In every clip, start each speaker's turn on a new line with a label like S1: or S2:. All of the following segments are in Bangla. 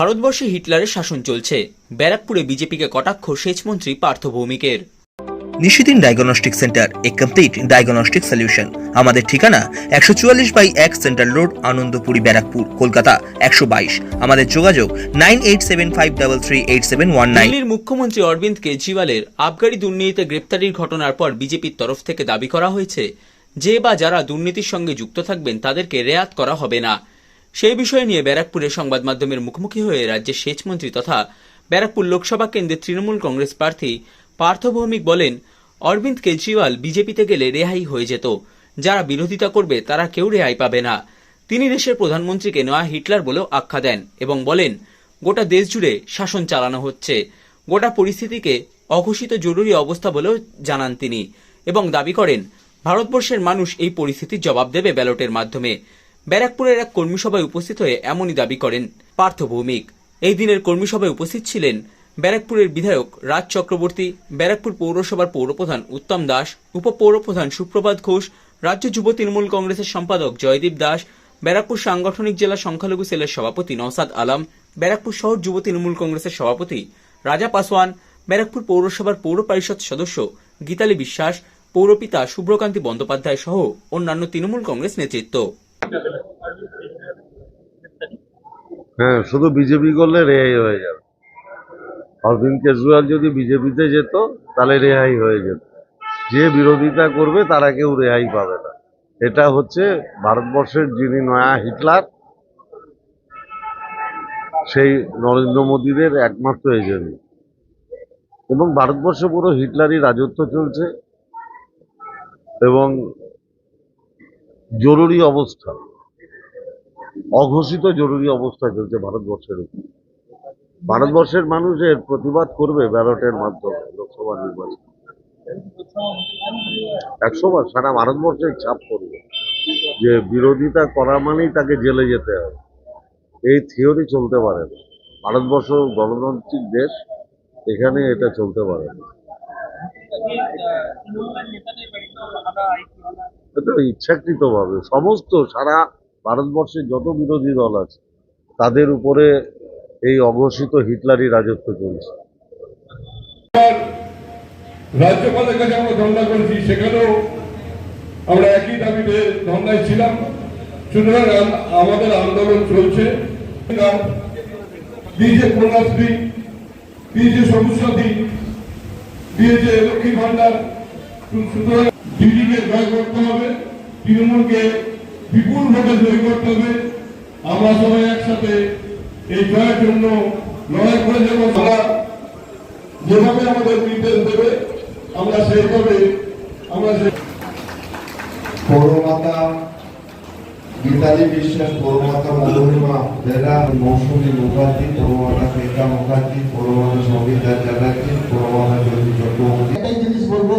S1: ভারতবর্ষে হিটলারের শাসন চলছে। ব্যারাকপুরে বিজেপিকে কটাক্ষ সেচমন্ত্রী পার্থ ভৌমিকের।
S2: নিশিদিন ডায়াগনস্টিক সেন্টার এ কমপ্লিট ডায়াগনস্টিক সলিউশন। আমাদের ঠিকানা একশো চুয়াল্লিশ বাই এক সেন্ট্রাল রোড আনন্দপুরি ব্যারাকপুর কলকাতা একশো বাইশ। আমাদের যোগাযোগ nine eight seven five double three eight seven one nine.
S1: দিল্লির মুখ্যমন্ত্রী অরবিন্দ কেজরিওয়ালের আবগারি দুর্নীতিতে গ্রেপ্তারির ঘটনার পর বিজেপির তরফ থেকে দাবি করা হয়েছে যে বা যারা দুর্নীতির সঙ্গে যুক্ত থাকবেন তাদেরকে রেয়াত করা হবে না। সেই বিষয় নিয়ে ব্যারাকপুরে সংবাদ মাধ্যমের মুখোমুখি হয়ে রাজ্যের সেচমন্ত্রী তথা ব্যারাকপুর লোকসভা কেন্দ্রের তৃণমূল কংগ্রেস প্রার্থী পার্থ ভৌমিক বলেন, অরবিন্দ কেজরিওয়াল বিজেপিতে গেলে রেহাই হয়ে যেত। যারা বিরোধিতা করবে, তারা কেউ রেহাই পাবে না। তিনি দেশের প্রধানমন্ত্রীকে নয়া হিটলার বলেও আখ্যা দেন এবং বলেন, গোটা দেশ জুড়ে শাসন চালানো হচ্ছে। গোটা পরিস্থিতিকে অঘোষিত জরুরি অবস্থা বলেও জানান তিনি এবং দাবি করেন, ভারতবর্ষের মানুষ এই পরিস্থিতির জবাব দেবে ব্যালটের মাধ্যমে। ব্যারাকপুরের এক কর্মী সভায় উপস্থিত হয়ে এমনই দাবি করেন পার্থ ভৌমিক। এই দিনের কর্মী সভায় উপস্থিত ছিলেন ব্যারাকপুরের বিধায়ক রাজ চক্রবর্তী, ব্যারাকপুর পৌরসভার পৌরপ্রধান উত্তম দাস, উপপৌরপ্রধান সুপ্রভাত ঘোষ, রাজ্য যুব তৃণমূল কংগ্রেসের সম্পাদক জয়দীপ দাস, ব্যারাকপুর সাংগঠনিক জেলা সংখ্যালঘু সেলের সভাপতি নওসাদ আলম, ব্যারাকপুর শহর যুব তৃণমূল কংগ্রেসের সভাপতি রাজা পাসওয়ান, ব্যারাকপুর পৌরসভার পৌর পরিষদ সদস্য গীতালি বিশ্বাস, পৌরপিতা শুভ্রকান্তি বন্দ্যোপাধ্যায় সহ অন্যান্য তৃণমূল কংগ্রেস নেতৃত্ব।
S3: হ্যাঁ শুধু বিজেপি করলে রেহাই হয়ে যাবে। অরবিন্দ কেজরিওয়াল যদি বিজেপিতে যেত, তাহলে রেহাই হয়ে যেত। যে বিরোধিতা করবে, তারা কেউ রেহাই পাবে না। এটা হচ্ছে ভারতবর্ষের যিনি নয়া হিটলার, সেই নরেন্দ্র মোদীদের একমাত্র এজেন্ট। এবং ভারতবর্ষে পুরো হিটলারই রাজত্ব চলছে। এবং জরুরি অবস্থা। অঘোষিত জরুরি অবস্থা চলছে ভারতবর্ষের উপর। ভারতবর্ষের মানুষ এর প্রতিবাদ করবে ব্যালটের মাধ্যমে লোকসভা নির্বাচন। একশো বার সারা ভারতবর্ষে ছাপ করবে যে বিরোধিতা করা মানেই তাকে জেলে যেতে হবে। এই থিওরি চলতে পারে না। ভারতবর্ষ গণতান্ত্রিক দেশ, এখানে এটা চলতে পারে না। এটা ইচ্ছাকৃতভাবে সমস্ত সারা ভারতবর্ষের যত বিরোধী দল আছে, তাদের উপরে এই অঘোষিত হিটলারি রাজত্ব চলছে।
S4: রাজ্যপালের কাছে আমরা ধর্ণা করেছি। সেখানেও আমরা একই দাবিতে ধর্ণায় ছিলাম। সুতরাং আমাদের আন্দোলন চলছে। দিয়েছে কন্যাশ্রী, দিয়েছে সবুজ সাথী দিয়েছে লক্ষ্মী ভান্ডার সুতরাং দিদিকে জয় করতে হবে। তৃণমূলকে বিপুল ভোটে জয় করতে হবে। আমরা সবাই একসাথে এই জয়ের জন্য লড়াই করে যাব। আমরা যেভাবে আমাদের নির্দেশ দেবে আমরা সেইভাবে আমরা সেই
S5: পৌরমাতা গীতালি বিশ্বাস পৌরমাতা মনোরিমা জেলা মৌসুমী মুখার্জি পৌরমাতা শ্বেতা মুখার্জি পৌরমাতা সঙ্গীতা চ্যাটার্জি পৌরমাতা জ্যোতি চক্রবর্তী।
S6: একটাই জিনিস বলব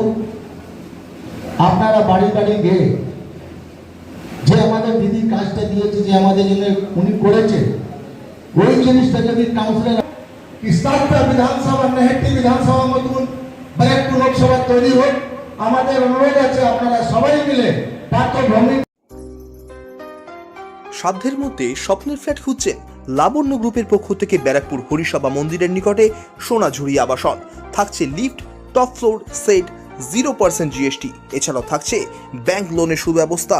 S6: আপনারা বাড়ি বাড়ি গিয়ে যে আমাদের দিদি কাজটা দিয়েছে, যে আমাদের জন্য উনি করেছে, ওই জিনিসটা যদি কাউন্সিলর স্তরটা বিধানসভা নেহেটি বিধানসভা মতন ব্যারাকপুর লোকসভা তৈরি হোক, আমাদের অনুরোধ আছে আপনারা সবাই মিলে পার্থ ভ্রমিক
S2: সাধ্যের মধ্যে স্বপ্নের ফ্ল্যাট খুঁজছেন লাবণ্য গ্রুপের পক্ষ থেকে ব্যারাকপুর হরিসভা মন্দিরের নিকটে সোনাঝুরি আবাসন। থাকছে lift, top floor, set zero percent GST এছাড়াও থাকছে ব্যাংক লোনের সুব্যবস্থা।